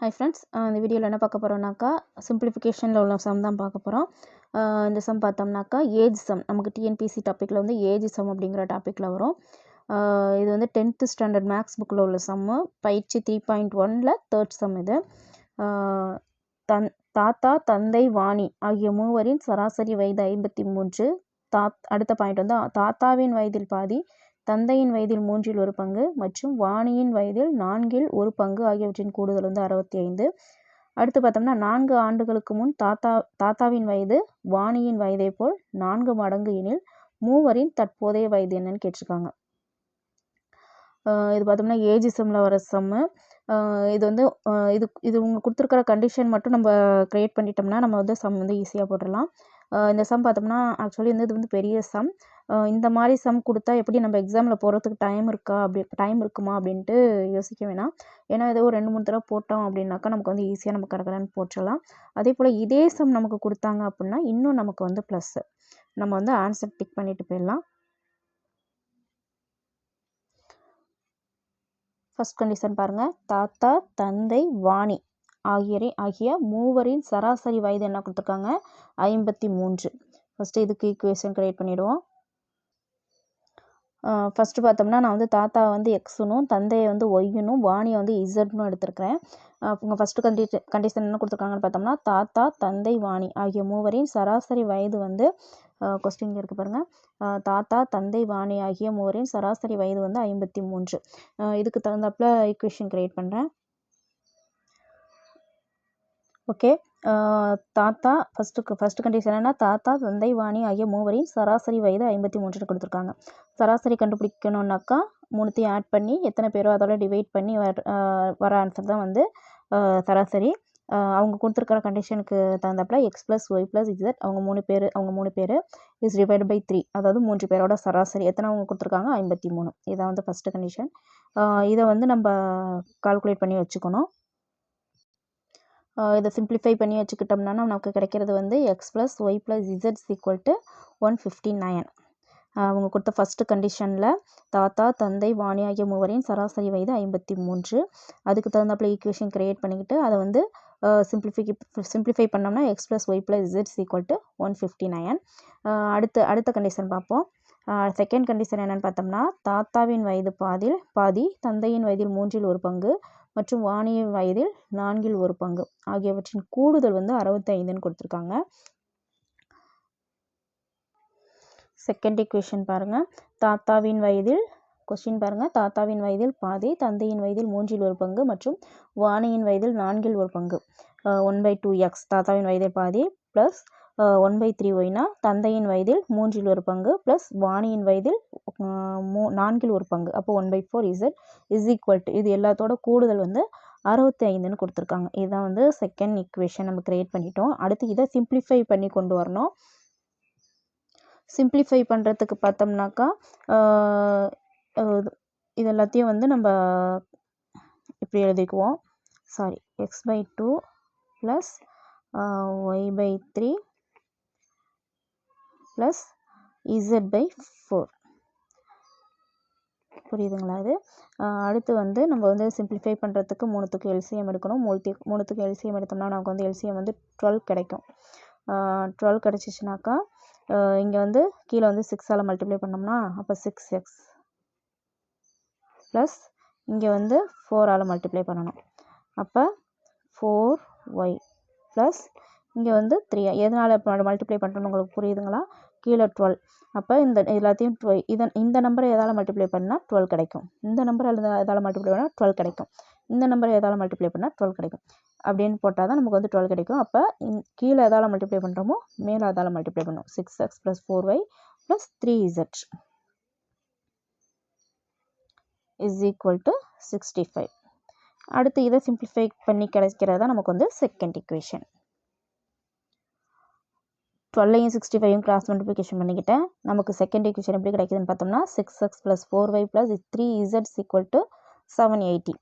Hi friends இந்த வீடியோவில் என்ன பார்க்க போகிறோம்னாக்கா சிம்பிளிஃபிகேஷனில் உள்ள சம் தான் பார்க்க போகிறோம் இந்த சம் பார்த்தோம்னாக்கா ஏஜ் சம் நமக்கு டிஎன்பிசி டாப்பிக்கில் வந்து ஏஜ் சம் அப்படிங்கிற டாப்பிக்கில் வரும். இது வந்து டென்த்து ஸ்டாண்டர்ட் மேக்ஸ் புக்கில் உள்ள சம்மு பயிற்சி த்ரீ பாயிண்ட் ஒனில் தேர்ட் சம் இது. தன் தாத்தா தந்தை வாணி ஆகிய மூவரின் சராசரி வயது ஐம்பத்தி மூன்று. தாத் அடுத்த பாயிண்ட் வந்து தாத்தாவின் வயதில் பாதி தந்தையின் வயதில் மூன்றில் ஒரு பங்கு மற்றும் வாணியின் வயதில் நான்கில் ஒரு பங்கு ஆகியவற்றின் கூடுதல் வந்து அறுபத்தி ஐந்து அடுத்து பார்த்தோம்னா நான்கு ஆண்டுகளுக்கு முன் தாத்தா தாத்தாவின் வயது வாணியின் வயதை போல் நான்கு மடங்கு எனில் மூவரின் தற்போதைய வயது என்னன்னு கேட்டிருக்காங்க. இது பார்த்தோம்னா ஏஜ் சம்மில் வர சம்மு இது வந்து இது இது உங்கள் கொடுத்துருக்குற கண்டிஷன் மட்டும் நம்ம க்ரியேட் பண்ணிட்டோம்னா நம்ம வந்து சம் வந்து ஈஸியாக போட்டுடலாம். இந்த சம் பார்த்தோம்னா ஆக்சுவலி வந்து இது வந்து பெரிய சம். இந்த மாதிரி சம் கொடுத்தா எப்படி நம்ம எக்ஸாமில் போகிறதுக்கு டைம் இருக்கா அப்படி டைம் இருக்குமா அப்படின்ட்டு யோசிக்க வேணாம். ஏன்னா ஏதோ ஒரு ரெண்டு மூணு தடவை போட்டோம் அப்படின்னாக்கா நமக்கு வந்து ஈஸியாக நம்ம கடற்கடன்னு போட்டுடலாம் அதே போல் இதே சம் நமக்கு கொடுத்தாங்க அப்படின்னா இன்னும் நமக்கு வந்து ப்ளஸ்ஸு நம்ம வந்து ஆன்சர் டிக் பண்ணிட்டு போயிடலாம். ஃபஸ்ட் கண்டிஷன் பாருங்கள் தாத்தா தந்தை வாணி. ஆகியரை ஆகிய மூவரின் சராசரி வயது என்ன கொடுத்துருக்காங்க? ஐம்பத்தி மூன்று. ஃபஸ்ட்டு இதுக்கு ஈக்குவேஷன் க்ரியேட் பண்ணிவிடுவோம் ஃபஸ்ட்டு பார்த்தோம்னா நான் வந்து தாத்தா வந்து எக்ஸுனும் தந்தையை வந்து ஒய்யுனும் வாணியை வந்து இசட்னும் எடுத்திருக்கிறேன். உங்கள் ஃபஸ்ட்டு கண்டி கண்டிஷன் என்ன கொடுத்துருக்காங்கன்னு பார்த்தோம்னா தாத்தா தந்தை வாணி ஆகிய மூவரின் சராசரி வயது வந்து கொஸ்டின் இருக்கு பாருங்கள் தாத்தா தந்தை வாணி ஆகிய மூவரின் சராசரி வயது வந்து ஐம்பத்தி மூன்று. இதுக்கு தகுந்தாப்புல ஈக்குவேஷன் க்ரியேட் பண்ணுறேன் ஓகே. தாத்தா ஃபஸ்ட்டு ஃபஸ்ட்டு கண்டிஷன் என்னென்னா தாத்தா தந்தை வாணி ஆகிய மூவரின் சராசரி வயது ஐம்பத்தி மூன்றுன்னு கொடுத்துருக்காங்க. சராசரி கண்டுபிடிக்கணுன்னாக்கா மூணுத்தையும் ஆட் பண்ணி எத்தனை பேரோ அதோட டிவைட் பண்ணி வர வர ஆன்சர் தான் வந்து சராசரி. அவங்க கொடுத்துருக்கிற கண்டிஷனுக்கு தகுந்தாப்பில் X plus Y plus Z அவங்க மூணு பேர் அவங்க மூணு பேர் இஸ் டிவைட் பை த்ரீ அதாவது மூன்று பேரோட சராசரி. எத்தனை அவங்க கொடுத்துருக்காங்க? ஐம்பத்தி மூணு. இதான் வந்து ஃபஸ்ட்டு கண்டிஷன் இதை வந்து நம்ம கால்குலேட் பண்ணி வச்சுக்கணும். இதை சிம்பிளிஃபை பண்ணி வச்சுக்கிட்டோம்னா நமக்கு கிடைக்கிறது வந்து X plus Y plus இசட்ஸ் equal to one fifty nine அவங்க கொடுத்த ஃபஸ்ட்டு கண்டிஷனில் தாத்தா தந்தை வாணி ஆகிய மூவரின் சராசரி வயது ஐம்பத்தி மூன்று. அதுக்கு தகுந்தாப்பில் ஈக்குவேஷன் க்ரியேட் பண்ணிக்கிட்டு அதை வந்து சிம்பிளிஃபை சிம்பிளிஃபை பண்ணோம்னா X plus Y plus இசட்ஸ் equal to one fifty nine அடுத்த அடுத்த கண்டிஷன் பார்ப்போம். செகண்ட் கண்டிஷன் என்னென்னு பார்த்தோம்னா தாத்தாவின் வயது பாதில் பாதி தந்தையின் வயதில் மூன்றில் ஒரு பங்கு மற்றும் வாணியின் வயதில் நான்கில் ஒரு பங்கு. ஆகியவற்றின் கூடுதல் வந்து அறுபத்தைந்துன்னு கொடுத்துருக்காங்க. செகண்ட் இக்குவேஷன் பாருங்கள் தாத்தாவின் வயதில் கொஸ்டின் பாருங்கள் தாத்தாவின் வயதில் பாதி தந்தையின் வயதில் மூன்றில் ஒரு பங்கு மற்றும் வாணியின் வயதில் நான்கில் ஒரு பங்கு. ஒன் பை டூ எக்ஸ் தாத்தாவின் வயதில் பாதி ப்ளஸ் ஒன் பை த்ரீ ஒய்னா தந்தையின் வயதில் மூன்றில் ஒரு பங்கு ப்ளஸ் வாணியின் வயதில் மூ நான்கில் ஒரு பங்கு. அப்போ one by four Z is equal to இது எல்லாத்தோட கூடுதல் வந்து அறுபத்தி ஐந்துன்னு கொடுத்துருக்காங்க. இதுதான் வந்து செகண்ட் இக்குவேஷன் நம்ம க்ரியேட் பண்ணிட்டோம். அடுத்து இதை சிம்பிளிஃபை பண்ணி கொண்டு வரணும். சிம்பிளிஃபை பண்ணுறதுக்கு பார்த்தோம்னாக்கா இது எல்லாத்தையும் வந்து நம்ம இப்படி எழுதிக்குவோம். Sorry X by two plus Y by three plus Z by four புரியுதுங்களா இது? அடுத்து வந்து நம்ம வந்து சிம்பிளிஃபை பண்ணுறதுக்கு மூணுத்துக்கு எல்சிஎம் எடுக்கணும். மூணுத்து மூணுத்துக்கு எல்சிஎம் எடுத்தோம்னா நமக்கு வந்து எல்சிஎம் வந்து டுவெல் கிடைக்கும். டுவெல் கிடச்சிச்சினாக்கா இங்கே வந்து கீழே வந்து சிக்ஸால் மல்டிப்ளை பண்ணோம்னா அப்போ சிக்ஸ் எக்ஸ் ப்ளஸ் இங்கே வந்து ஃபோரால் மல்டிப்ளை பண்ணணும். அப்போ ஃபோர் ஒய் ப்ளஸ் இங்கே வந்து த்ரீ எதனால் மல்டிப்ளை பண்ணுறோன்னு உங்களுக்கு புரியுதுங்களா? கீழே டுவெல் அப்போ இந்த எல்லாத்தையும் டுவெல் இதன் இந்த நம்பரை எதால் மல்டிப்ளை பண்ணால் டுவெல் கிடைக்கும். இந்த நம்பர் எதால் மல்டிப்ளை பண்ணால் டுவெல் கிடைக்கும். இந்த நம்பரை எதால் மல்டிப்ளை பண்ணால் டுவெல் கிடைக்கும். அப்படின்னு போட்டால் தான் நமக்கு வந்து டுவெல் கிடைக்கும். அப்போ கீழே எதால் மல்டிப்ளை பண்ணுறோமோ மேலே அதால் மல்டிப்ளை பண்ணும். Six X plus four Y plus three Z is equal to sixty five அடுத்து இதை சிம்பிளிஃபை பண்ணி கிடைக்கிறது தான் நமக்கு வந்து செகண்ட் இக்குவேஷன் டுவெல்லையும் சிக்ஸ்டி ஃபைவும் கிராஸ் மல்டிப்ளிகேஷன் பண்ணிக்கிட்டேன். நமக்கு செகண்ட் இக்குவேஷன் எப்படி கிடைக்குதுன்னு பார்த்தோம்னா six X plus four Y plus three இசட்ஸ் equal to seven eighty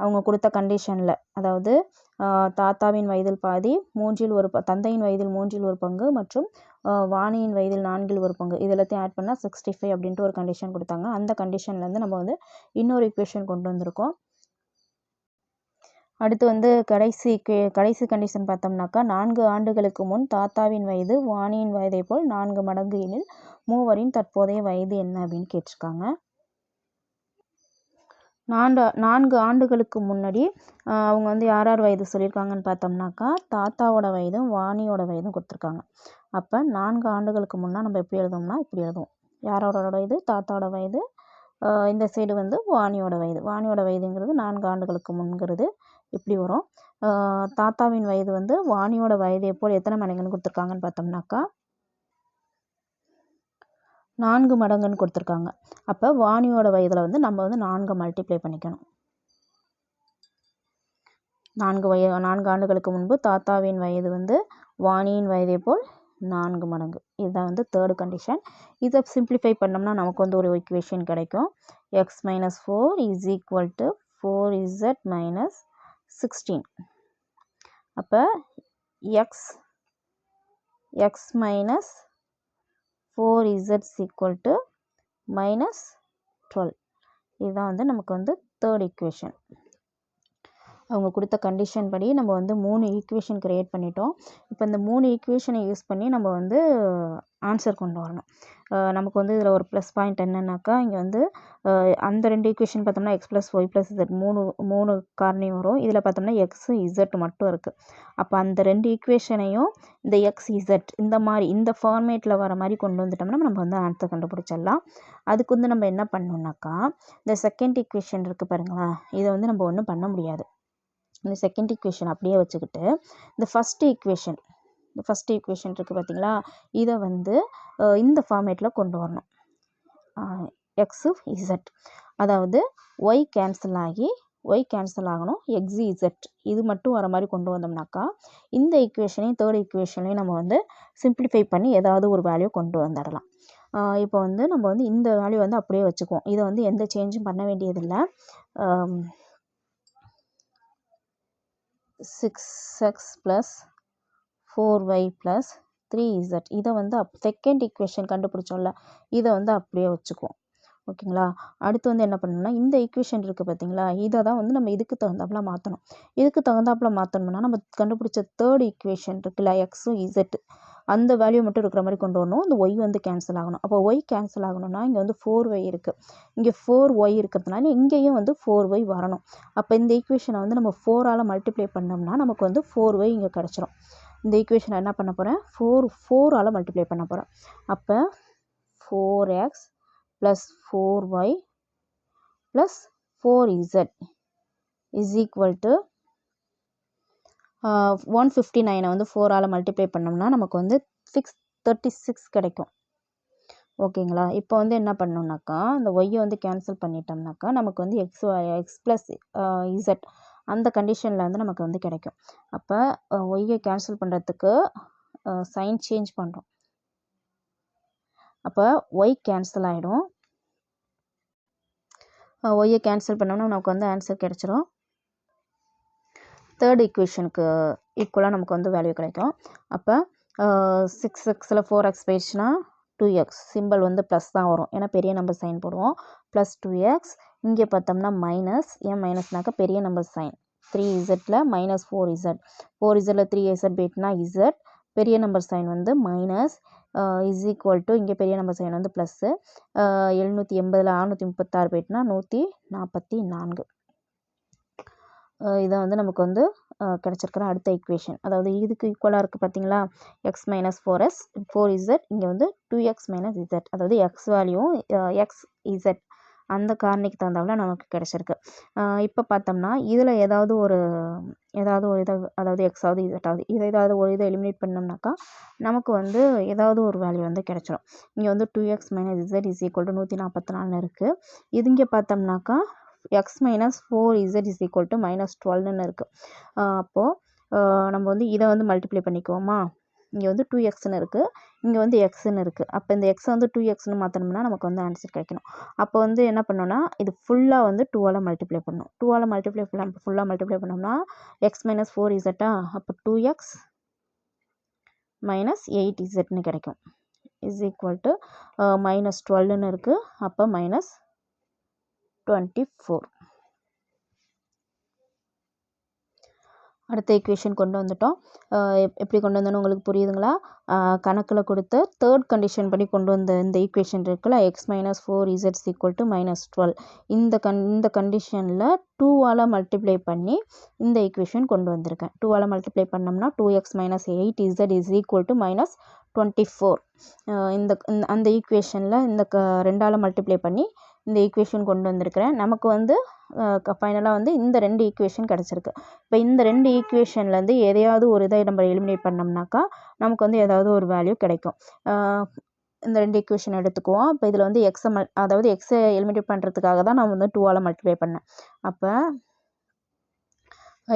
அவங்க கொடுத்த கண்டிஷனில் அதாவது தாத்தாவின் வயதில் பாதி மூன்றில் ஒரு ப தந்தையின் வயதில் மூன்றில் ஒரு பங்கு மற்றும் வாணியின் வயதில் நான்கில் ஒரு பங்கு. இது எல்லாத்தையும் ஆட் பண்ணால் சிக்ஸ்டி ஃபைவ் அப்படின்ட்டு ஒரு கண்டிஷன் கொடுத்தாங்க. அந்த கண்டிஷன்லேருந்து நம்ம வந்து இன்னொரு ஈக்குவேஷன் கொண்டு வந்திருக்கோம். அடுத்து வந்து கடைசி கே- கடைசி கண்டிஷன் பார்த்தோம்னாக்கா நான்கு ஆண்டுகளுக்கு முன் தாத்தாவின் வயது வாணியின் வயதை போல் நான்கு மடங்கு எனில் மூவரின் தற்போதைய வயது என்ன அப்படின்னு கேட்டிருக்காங்க. நான்கு நான்கு ஆண்டுகளுக்கு முன்னாடி அவங்க வந்து யார் யார் வயது சொல்லியிருக்காங்கன்னு பார்த்தோம்னாக்கா தாத்தாவோட வயதும் வாணியோட வயதும் கொடுத்துருக்காங்க. அப்போ நான்கு ஆண்டுகளுக்கு முன்னே நம்ம எப்படி எழுதுவோம்னா இப்படி எழுதுவோம். யாரோட வயது? தாத்தாவோட வயது. இந்த சைடு வந்து வாணியோட வயது. வாணியோட வயதுங்கிறது நான்கு ஆண்டுகளுக்கு முன்கிறது இப்படி வரும்? தாத்தாவின் வயது வந்து வாணியோட வயதை போல் எத்தனை மடங்குன்னு கொடுத்துருக்காங்கன்னு பார்த்தோம்னாக்கா நான்கு மடங்குன்னு கொடுத்துருக்காங்க. அப்போ வாணியோட வயதில் வந்து நம்ம வந்து நான்கு மல்டிப்ளை பண்ணிக்கணும். நான்கு வய நான்கு ஆண்டுகளுக்கு முன்பு தாத்தாவின் வயது வந்து வாணியின் வயதை போல் நான்கு மடங்கு. இதுதான் வந்து தேர்டு கண்டிஷன் இதை சிம்பிளிஃபை பண்ணோம்னா நமக்கு வந்து ஒரு ஈக்குவேஷன் கிடைக்கும். X minus four is equal to four Z minus sixteen அப்போ எக்ஸ் எக்ஸ் மைனஸ் ஃபோர் இசட்ஸ் ஈக்குவல் டு மைனஸ் டுவெல் இதுதான் வந்து நமக்கு வந்து தேர்ட் ஈக்குவேஷன் அவங்க கொடுத்த கண்டிஷன் படி நம்ம வந்து மூணு ஈக்குவேஷன் க்ரியேட் பண்ணிட்டோம். இப்போ இந்த மூணு ஈக்குவேஷனை யூஸ் பண்ணி நம்ம வந்து ஆன்சர் கொண்டு வரணும். நமக்கு வந்து இதில் ஒரு ப்ளஸ் பாயிண்ட் என்னன்னாக்கா இங்கே வந்து அந்த ரெண்டு ஈக்குவேஷன் பார்த்தோம்னா X plus Y plus Z மூணு மூணு காரணியும் வரும். இதில் பார்த்தோம்னா எக்ஸு இசட் மட்டும் இருக்குது அப்போ அந்த ரெண்டு ஈக்குவேஷனையும் இந்த எக்ஸ் இசட் இந்த மாதிரி இந்த ஃபார்மேட்டில் வர மாதிரி கொண்டு வந்துட்டோம்னா நம்ம வந்து ஆன்சர் கண்டுபிடிச்சிடலாம். அதுக்கு வந்து நம்ம என்ன பண்ணணுன்னாக்கா இந்த செகண்ட் ஈக்குவேஷன் இருக்குது பாருங்களேன். இதை வந்து நம்ம ஒன்றும் பண்ண முடியாது. இந்த செகண்ட் ஈக்குவேஷன் அப்படியே வச்சுக்கிட்டு இந்த ஃபஸ்ட் ஈக்குவேஷன் இந்த ஃபஸ்ட் ஈக்குவேஷன் இருக்குது பார்த்தீங்களா இதை வந்து இந்த ஃபார்மேட்டில் கொண்டு வரணும். எக்ஸு இசட் அதாவது ஒய் கேன்சல் ஆகி ஒய் கேன்சல் ஆகணும். எக்ஸு இசட் இது மட்டும் வர மாதிரி கொண்டு வந்தோம்னாக்கா இந்த ஈக்குவேஷனையும் தேர்ட் ஈக்குவேஷனையும் நம்ம வந்து சிம்பிளிஃபை பண்ணி ஏதாவது ஒரு வேல்யூ கொண்டு வந்துடலாம். இப்போ வந்து நம்ம வந்து இந்த வேல்யூ வந்து அப்படியே வச்சுக்குவோம். இதை வந்து எந்த சேஞ்சும் பண்ண வேண்டியதில்லை. Six X plus four Y plus three Z இதை வந்து அப் செகண்ட் ஈக்குவேஷன் கண்டுபிடிச்சோம்ல இதை வந்து அப்படியே வச்சுக்குவோம். ஓகேங்களா? அடுத்து வந்து என்ன பண்ணணும்னா இந்த ஈக்குவேஷன் இருக்குது பார்த்தீங்களா இதை தான் வந்து நம்ம இதுக்கு தகுந்தாப்புல மாற்றணும் இதுக்கு தகுந்தாப்புல மாற்றணும்னா நம்ம கண்டுபிடிச்ச தேர்ட் ஈக்குவேஷன் இருக்குல்ல எக்ஸும் இசட் அந்த வேல்யூ மட்டும் இருக்கிற மாதிரி கொண்டு வரணும். இந்த ஒய் வந்து கேன்சல் ஆகணும். அப்போ ஒய் கேன்சல் ஆகணும்னா இங்கே வந்து ஃபோர் ஒய் இருக்குது இங்கே ஃபோர் ஒய் இருக்கிறதுனால இங்கேயும் வந்து ஃபோர் ஒய் வரணும். அப்போ இந்த ஈக்குவேஷனை வந்து நம்ம ஃபோரால் மல்டிப்ளை பண்ணோம்னா நமக்கு வந்து ஃபோர் ஒய் இங்கே கிடச்சிரும். இந்த ஈக்குவேஷனை என்ன பண்ண போகிறேன் ஃபோர் ஃபோரால் மல்டிப்ளை பண்ண போகிறேன் அப்போ four X plus four Y plus four Z is equal to one fifty நைனை வந்து ஃபோரால் மல்டிப்ளை பண்ணோம்னா நமக்கு வந்து சிக்ஸ் தேர்ட்டி சிக்ஸ் கிடைக்கும். ஓகேங்களா? இப்போ வந்து என்ன பண்ணோம்னாக்கா இந்த ஒய்யை வந்து கேன்சல் பண்ணிட்டோம்னாக்கா நமக்கு வந்து எக்ஸ் எக்ஸ் ப்ளஸ் இசட் அந்த கண்டிஷனில் வந்து நமக்கு வந்து கிடைக்கும். அப்போ ஒய்யை கேன்சல் பண்ணுறதுக்கு சைன் சேஞ்ச் பண்ணுறோம் அப்போ ஒய் கேன்சல் ஆகிடும் ஒய்யை கேன்சல் பண்ணோம்னா நமக்கு வந்து ஆன்சர் கிடச்சிரும். தேர்ட் ஈக்குவேஷனுக்கு ஈக்குவலாக நமக்கு வந்து வேல்யூ கிடைக்கும். அப்போ சிக்ஸ் எக்ஸில் ஃபோர் எக்ஸ் போயிடுச்சுன்னா டூ எக்ஸ் சிம்பிள் வந்து ப்ளஸ் தான் வரும். ஏன்னா பெரிய நம்பர் சைன் போடுவோம். ப்ளஸ் டூ எக்ஸ் இங்கே பார்த்தோம்னா மைனஸ் ஏன் மைனஸ்னாக்கா பெரிய நம்பர் சைன் த்ரீ இசட்டில் மைனஸ் ஃபோர் இசட் ஃபோர் இசட்டில் த்ரீ இசட் போயிட்டுனா இசட் பெரிய நம்பர் சைன் வந்து மைனஸ் இஸ் ஈக்குவல் டு இங்கே பெரிய நம்பர் சைன் வந்து ப்ளஸ்ஸு எழுநூற்றி எண்பதில் அறுநூற்றி முப்பத்தாறு போயிட்டுனா நூற்றி நாற்பத்தி நான்கு. இதை வந்து நமக்கு வந்து கிடச்சிருக்கிற அடுத்த ஈக்குவேஷன் அதாவது இதுக்கு ஈக்குவலாக இருக்குது பார்த்தீங்களா X minus four is four Z இங்கே வந்து டூ எக்ஸ் மைனஸ் இசட் அதாவது எக்ஸ் வேல்யூவும் எக்ஸ் இசட் அந்த காரணிக்கு தகுந்தாவில் நமக்கு கிடச்சிருக்கு. இப்போ பார்த்தோம்னா இதில் ஏதாவது ஒரு ஏதாவது ஒரு இதை அதாவது எக்ஸாவது இதாவது இதை ஏதாவது ஒரு இதை எலிமினேட் பண்ணோம்னாக்கா நமக்கு வந்து ஏதாவது ஒரு வேல்யூ வந்து கிடச்சிரும். இங்கே வந்து two X minus Z is equal to நூற்றி நாற்பத்தி நாலுன்னு இருக்குது இது இங்கே பார்த்தோம்னாக்கா X minus four Z is equal to minus டுவெல்னு இருக்குது அப்போது நம்ம வந்து இதை வந்து மல்டிப்ளை பண்ணிக்குவோமா? இங்கே வந்து டூ எக்ஸ்னு இருக்குது இங்கே வந்து எக்ஸ்னு இருக்குது அப்போ இந்த எக்ஸை வந்து டூ எக்ஸ்னு மாற்றணும்னா நமக்கு வந்து ஆன்சர் கிடைக்கணும். அப்போ வந்து என்ன பண்ணோன்னா இது ஃபுல்லாக வந்து டூவால் மல்டிப்ளை பண்ணணும். டூவால் மல்டிப்ளை பண்ண ஃபுல்லாக மல்டிப்ளை பண்ணோம்னா எக்ஸ் மைனஸ் ஃபோர் இசட்டா அப்போ டூ எக்ஸ் மைனஸ் எயிட் இசட்னு கிடைக்கும். இஸ் ஈக்குவல் டு மைனஸ் டுவெல்னு இருக்குது அப்போ மைனஸ் டுவெண்ட்டி ஃபோர் அடுத்த ஈக்குவேஷன் கொண்டு வந்துட்டோம். எப்படி கொண்டு வந்தோன்னு உங்களுக்கு புரியுதுங்களா? கணக்கில் கொடுத்த தேர்ட் கண்டிஷன் படி கொண்டு வந்த இந்த ஈக்குவேஷன் இருக்குல்ல எக்ஸ் மைனஸ் ஃபோர் இசட்ஸ் ஈக்குவல் டு மைனஸ் டுவெல் இந்த கண் இந்த கண்டிஷனில் டூவால் மல்டிப்ளை பண்ணி இந்த ஈக்குவேஷன் கொண்டு வந்திருக்கேன். டூவால் மல்டிப்ளை பண்ணோம்னா two x minus eight z is equal to minus twenty four இந்த அந்த ஈக்குவேஷனில் இந்த க ரெண்டால் மல்டிப்ளை பண்ணி இந்த ஈக்குவேஷன் கொண்டு வந்திருக்கிறேன். நமக்கு வந்து ஃபைனலாக வந்து இந்த ரெண்டு ஈக்குவேஷன் கிடச்சிருக்கு. இப்போ இந்த ரெண்டு ஈக்குவேஷன்லேருந்து எதையாவது ஒரு இதை நம்ம எலிமினேட் பண்ணோம்னாக்கா நமக்கு வந்து ஏதாவது ஒரு வேல்யூ கிடைக்கும். இந்த ரெண்டு ஈக்குவேஷன் எடுத்துக்குவோம். இப்போ இதில் வந்து எக்ஸை மல் அதாவது எக்ஸை எலிமினேட் பண்ணுறதுக்காக தான் நான் வந்து டூவால் மல்டிப்ளை பண்ணேன். அப்போ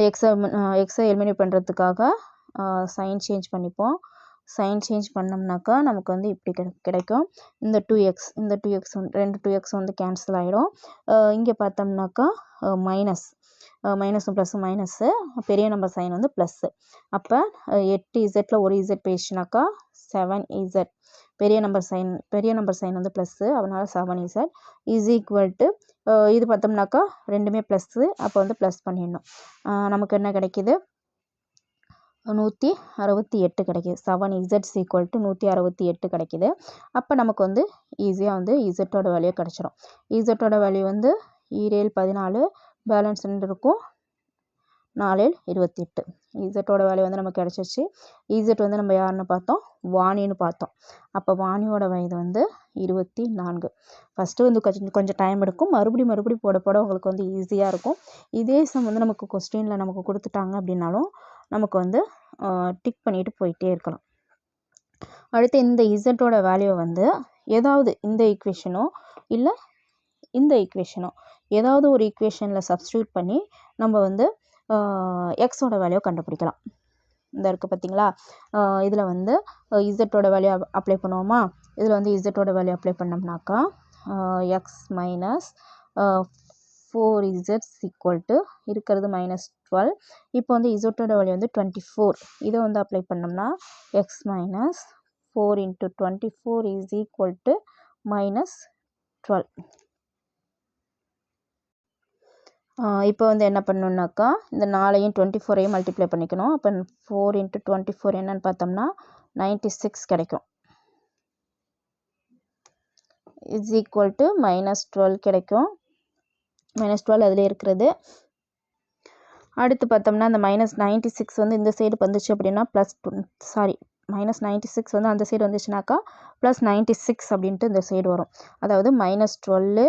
எக்ஸை எக்ஸை எலிமினேட் பண்ணுறதுக்காக சைன் சேஞ்ச் பண்ணிப்போம். சைன் சேஞ்ச் பண்ணோம்னாக்கா நமக்கு வந்து இப்படி கிடை கிடைக்கும். இந்த டூ எக்ஸ் இந்த டூ எக்ஸ் வந்து ரெண்டு டூ எக்ஸ் வந்து கேன்சல் ஆகிடும் இங்கே பார்த்தோம்னாக்கா மைனஸ் மைனஸும் ப்ளஸ்ஸும் மைனஸ்ஸு பெரிய நம்பர் சைன் வந்து ப்ளஸ்ஸு அப்போ எட்டு இசட்டில் ஒரு இசட் போயிடுச்சுனாக்கா செவன் இசட் பெரிய நம்பர் சைன் பெரிய நம்பர் சைன் வந்து ப்ளஸ்ஸு அதனால் seven z is equal to இது பார்த்தோம்னாக்கா ரெண்டுமே ப்ளஸ்ஸு அப்போ வந்து ப்ளஸ் பண்ணிடணும். நமக்கு என்ன கிடைக்கிது? நூற்றி அறுபத்தி எட்டு கிடைக்கிது. செவன் இசட்ஸ் ஈக்குவல் டு நூற்றி அறுபத்தி எட்டு கிடைக்கிது. அப்போ நமக்கு வந்து ஈஸியாக வந்து இசட்டோட வேல்யூ கிடச்சிரும். இசட்டோட வேல்யூ வந்து ஈரேழு பதினாலு பேலன்ஸ் ரெண்டு இருக்கும். நாலில் இருபத்தி எட்டு இசட்டோட வேல்யூ வந்து நமக்கு கிடச்சிருச்சு. இசட் வந்து நம்ம யாருன்னு பார்த்தோம்? வாணின்னு பார்த்தோம். அப்போ வாணியோட வயது வந்து இருபத்தி நான்கு ஃபஸ்ட்டு வந்து கொஞ்சம் கொஞ்சம் டைம் எடுக்கும். மறுபடியும் மறுபடியும் போட போட உங்களுக்கு வந்து ஈஸியாக இருக்கும். இதே சம் வந்து நமக்கு கொஸ்டினில் நமக்கு கொடுத்துட்டாங்க அப்படின்னாலும் நமக்கு வந்து டிக் பண்ணிட்டு போயிட்டே இருக்கலாம். அடுத்து இந்த இசட்டோட வேல்யூ வந்து ஏதாவது இந்த ஈக்குவேஷனோ இல்லை இந்த ஈக்குவேஷனோ ஏதாவது ஒரு ஈக்குவேஷனில் சப்ஸ்டியூட் பண்ணி நம்ம வந்து எக்ஸோட வேல்யூ கண்டுபிடிக்கலாம். இந்த இருக்குது பார்த்தீங்களா இதில் வந்து இசட்டோட வேல்யூ அப்ளை பண்ணுவோமா? இதில் வந்து இசட்டோட வேல்யூ அப்ளை பண்ணோம்னாக்கா எக்ஸ் மைனஸ் ஃபோர் இசட்ஸ் ஈக்குவல் டு இருக்கிறது மைனஸ் டுவெல் இப்போ வந்து இசட்டோட வேல்யூ வந்து டுவெண்ட்டி ஃபோர் இதை வந்து அப்ளை பண்ணோம்னா x minus four into twenty four is equal to minus twelve இப்போ வந்து என்ன பண்ணணுன்னாக்கா இந்த நாலையும் டுவெண்ட்டி ஃபோரையும் மல்டிப்ளை பண்ணிக்கணும். அப்போ ஃபோர் இன்ட்டு டுவெண்ட்டி ஃபோர் என்னன்னு பார்த்தோம்னா நைன்ட்டி சிக்ஸ் கிடைக்கும். Is equal to minus twelve கிடைக்கும். மைனஸ் டுவெல் அதில் இருக்கிறது. அடுத்து பார்த்தோம்னா அந்த மைனஸ் நைன்ட்டி சிக்ஸ் வந்து இந்த சைடு வந்துச்சு அப்படின்னா plus sorry minus ninety six வந்து அந்த சைடு வந்துச்சுனாக்கா ப்ளஸ் நைன்ட்டி சிக்ஸ் அப்படின்ட்டு இந்த சைடு வரும். அதாவது minus twelve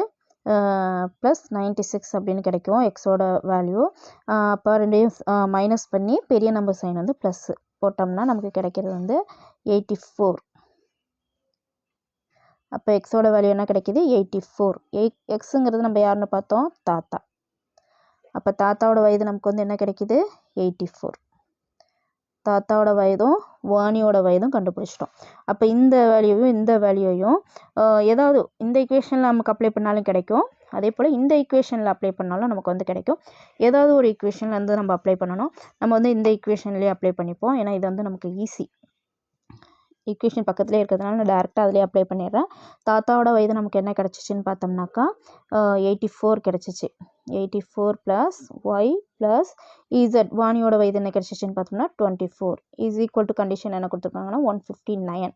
plus ninety six அப்படின்னு கிடைக்கும் எக்ஸோட வேல்யூ அப்போ ரெண்டையும் மைனஸ் பண்ணி பெரிய நம்பர் சைன் வந்து ப்ளஸ்ஸு போட்டோம்னா நமக்கு கிடைக்கிறது வந்து எயிட்டி ஃபோர் அப்போ எக்ஸோட வேல்யூ என்ன கிடைக்கிது? எயிட்டி ஃபோர் எயிட் எக்ஸுங்கிறது நம்ம யாருன்னு பார்த்தோம்? தாத்தா. அப்போ தாத்தாவோட வயது நமக்கு வந்து என்ன கிடைக்கிது? எயிட்டி ஃபோர் தாத்தாவோட வயதும் வாணியோட வயதும் கண்டுபிடிச்சிட்டோம். அப்போ இந்த வேல்யூவையும் இந்த வேல்யூவையும் ஏதாவது இந்த ஈக்குவேஷனில் நமக்கு அப்ளை பண்ணாலும் கிடைக்கும். அதே போல் இந்த ஈக்குவேஷனில் அப்ளை பண்ணாலும் நமக்கு வந்து கிடைக்கும். ஏதாவது ஒரு ஈக்குவேஷனில் வந்து நம்ம அப்ளை பண்ணணும். நம்ம வந்து இந்த ஈக்குவேஷன்லேயே அப்ளை பண்ணிப்போம். ஏன்னா இது வந்து நமக்கு ஈஸி ஈக்குவேஷன் பக்கத்துலேயே இருக்கிறதுனால நான் டேரெக்டாக அதிலே அப்ளை பண்ணிடுறேன். தாத்தாவோட வயது நமக்கு என்ன கிடச்சிச்சின்னு பார்த்தோம்னாக்கா எயிட்டி ஃபோர் கிடச்சிச்சு. Eighty four plus y plus z வாணியோட வயது என்ன கிடச்சிச்சின்னு பார்த்தோம்னா twenty four is equal to condition என்ன கொடுத்துருக்காங்கன்னா ஒன் ஃபிஃப்டி நைன்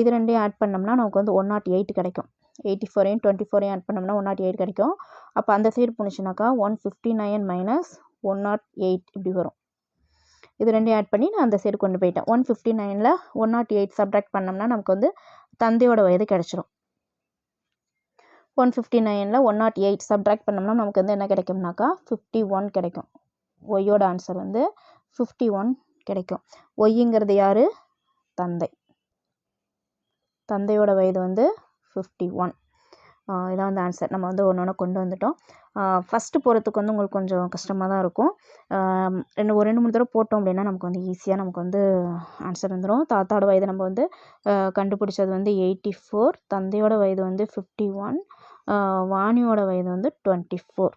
இது ரெண்டையும் ஆட் பண்ணோம்னா நமக்கு வந்து ஒன் நாட் எயிட் கிடைக்கும். எயிட்டி ஃபோரையும் டுவெண்ட்டி ஃபோரையும் ஆட் பண்ணோம்னா ஒன் நாட் எயிட் கிடைக்கும். அப்போ அந்த side போணுச்சுனாக்கா one fifty nine minus one naught eight இப்படி வரும். இது ரெண்டையும் ஆட் பண்ணி நான் அந்த சைடு கொண்டு போயிட்டேன். ஒன் ஃபிஃப்டி நைனில் ஒன் நாட் எயிட் சப்ராக்ட் பண்ணோம்னா நமக்கு வந்து தந்தையோட வயது கிடச்சிரும். ஒன் ஃபிஃப்டி நைனில் ஒன் நாட் எயிட் சப்ராக்ட் பண்ணோம்னா நமக்கு வந்து என்ன கிடைக்கும்னாக்கா ஃபிஃப்டி ஒன் கிடைக்கும். ஒய்யோட ஆன்சர் வந்து ஃபிஃப்டி ஒன் கிடைக்கும். ஒய்ங்கிறது யார்? தந்தை. தந்தையோட வயது வந்து ஃபிஃப்டி ஒன் இதான் வந்து ஆன்சர் நம்ம வந்து ஒன்று ஒன்று கொண்டு வந்துட்டோம். ஃபஸ்ட்டு போகிறதுக்கு வந்து உங்களுக்கு கொஞ்சம் கஷ்டமாக தான் இருக்கும். ரெண்டு ஒரு ரெண்டு மூணு தடவை போட்டோம் அப்படின்னா நமக்கு வந்து ஈஸியாக நமக்கு வந்து ஆன்சர் வந்துடும் தாத்தாவோட வயது நம்ம வந்து கண்டுபிடிச்சது வந்து எயிட்டி ஃபோர் தந்தையோட வயது வந்து ஃபிஃப்டி ஒன் வாணியோட வயது வந்து டுவெண்ட்டி ஃபோர்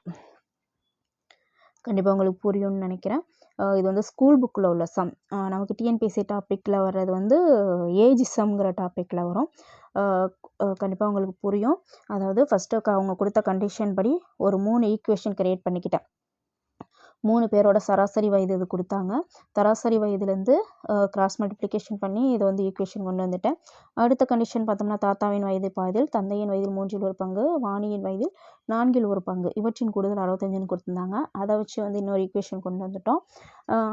கண்டிப்பாக உங்களுக்கு புரியும்னு நினைக்கிறேன். இது வந்து ஸ்கூல் புக்கில் உள்ள சம் நமக்கு டிஎன்பிஎஸ்சி டாப்பிக்கில் வர்றது வந்து ஏஜ் சம்ங்கிற டாப்பிக்கில் வரும். கண்டிப்பாக உங்களுக்கு புரியும். அதாவது ஃபஸ்ட்டு அவங்க கொடுத்த கண்டிஷன் படி ஒரு மூணு ஈக்குவேஷன் க்ரியேட் பண்ணிக்கிட்டேன். மூணு பேரோட சராசரி வயது இது கொடுத்தாங்க. சராசரி வயதுலேருந்து கிராஸ் மல்டிப்ளிகேஷன் பண்ணி இதை வந்து ஈக்குவேஷன் கொண்டு வந்துட்டேன். அடுத்த கண்டிஷன் பார்த்தோம்னா தாத்தாவின் வயது பாதியில் தந்தையின் வயதில் மூன்றில் ஒரு பங்கு வாணியின் வயதில் நான்கில் ஒரு பங்கு. இவற்றின் கூடுதல் அறுபத்தஞ்சுன்னு கொடுத்துருந்தாங்க. அதை வச்சு வந்து இன்னொரு ஈக்குவேஷன் கொண்டு வந்துட்டோம்.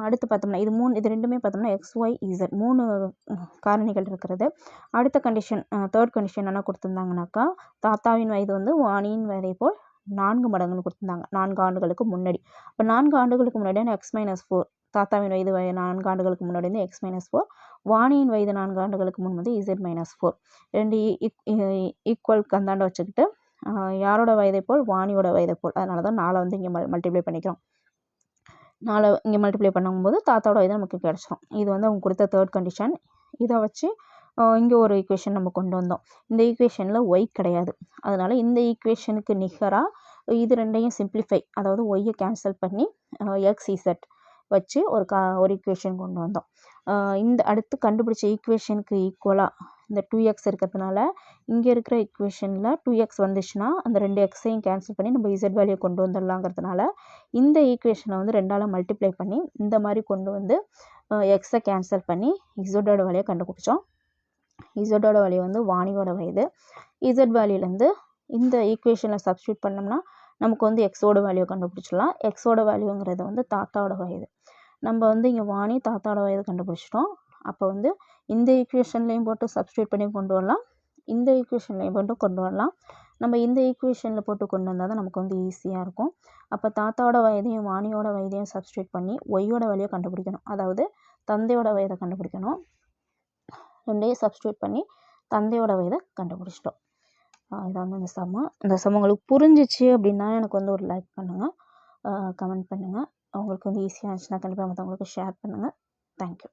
அடுத்து பார்த்தோம்னா இது மூணு இது ரெண்டுமே பார்த்தோம்னா எக்ஸ் ஒய் இசட் மூணு காரணிகள் இருக்கிறது. அடுத்த கண்டிஷன் தேர்ட் கண்டிஷன் என்ன கொடுத்துருந்தாங்கனாக்கா தாத்தாவின் வயது வந்து வாணியின் வயதை போல் நான்கு மடங்குன்னு கொடுத்துருந்தாங்க. நான்கு ஆண்டுகளுக்கு முன்னாடி. இப்போ நான்கு ஆண்டுகளுக்கு முன்னாடி எக்ஸ் மைனஸ் ஃபோர் தாத்தாவின் வயது வய நான்கு ஆண்டுகளுக்கு முன்னாடி வந்து எக்ஸ் மைனஸ் ஃபோர் வாணியின் வயது நான்கு ஆண்டுகளுக்கு முன் வந்து இசட் மைனஸ் ஃபோர் ரெண்டு e-, e-, e-, ஈக்குவல் கந்தாண்ட வச்சுக்கிட்டு யாரோட வயதை போல் வாணியோட வயதை போல். அதனால தான் நாளை வந்து இங்கே மல் மல்டிப்ளை பண்ணிக்கிறோம். நாளை இங்கே மல்டிப்ளை பண்ணும்போது தாத்தாவோட வயது நமக்கு கிடச்சிரும். இது வந்து அவங்க கொடுத்த தேர்ட் கண்டிஷன் இதை வச்சு இங்கே ஒரு ஈக்குவேஷன் நம்ம கொண்டு வந்தோம். இந்த ஈக்குவேஷனில் ஒய் கிடையாது. அதனால் இந்த ஈக்குவேஷனுக்கு நிகராக இது ரெண்டையும் சிம்ப்ளிஃபை அதாவது ஒய்யை கேன்சல் பண்ணி எக்ஸ் இசட் வச்சு ஒரு கா ஒரு ஈக்குவேஷன் கொண்டு வந்தோம். இந்த அடுத்து கண்டுபிடிச்ச ஈக்குவேஷனுக்கு ஈக்குவலாக இந்த டூ எக்ஸ் இருக்கிறதுனால இங்கே இருக்கிற ஈக்குவேஷனில் டூ எக்ஸ் வந்துச்சுன்னா அந்த ரெண்டு எக்ஸையும் கேன்சல் பண்ணி நம்ம இசட் வேல்யூ கொண்டு வந்துடலாங்கிறதுனால இந்த ஈக்குவேஷனை வந்து ரெண்டால் மல்டிப்ளை பண்ணி இந்த மாதிரி கொண்டு வந்து எக்ஸை கேன்சல் பண்ணி இசட்டோட வேலையை கண்டுபிடிச்சோம். இசட்டோட வேல்யூ வந்து வாணியோட வயது இசட் வேல்யூலேருந்து இந்த ஈக்குவேஷனில் சப்ஸ்டியூட் பண்ணோம்னா நமக்கு வந்து எக்ஸோட வேல்யூ கண்டுபிடிச்சிடலாம். எக்ஸோட வேல்யூங்கிறது வந்து தாத்தாவோட வயது நம்ம வந்து இங்கே வாணி தாத்தாவோட வயது கண்டுபிடிச்சிட்டோம். அப்போ வந்து இந்த ஈக்குவேஷன்லேயும் போட்டு சப்ஸ்டியூட் பண்ணி கொண்டு வரலாம். இந்த ஈக்குவேஷன்லேயும் போட்டு கொண்டு வரலாம். நம்ம இந்த ஈக்குவேஷனில் போட்டு கொண்டு வந்தால் தான் நமக்கு வந்து ஈஸியாக இருக்கும். அப்போ தாத்தாவோட வயதையும் வாணியோட வயதையும் சப்ஸ்டியூட் பண்ணி ஒய்யோட வழியை கண்டுபிடிக்கணும். அதாவது தந்தையோட வயதை கண்டுபிடிக்கணும். ரெண்டையும் சப்ஸ்டியூட் பண்ணி தந்தையோட வயதை கண்டுபிடிச்சிட்டோம். இதான் இந்த சமம் இந்த சமம் உங்களுக்கு புரிஞ்சிச்சு அப்படின்னா எனக்கு வந்து ஒரு லைக் பண்ணுங்கள் கமெண்ட் பண்ணுங்கள் உங்களுக்கு வந்து ஈஸியாக இருந்துச்சுன்னா கண்டிப்பாக மற்றவங்களுக்கு ஷேர் பண்ணுங்கள் தேங்க்யூ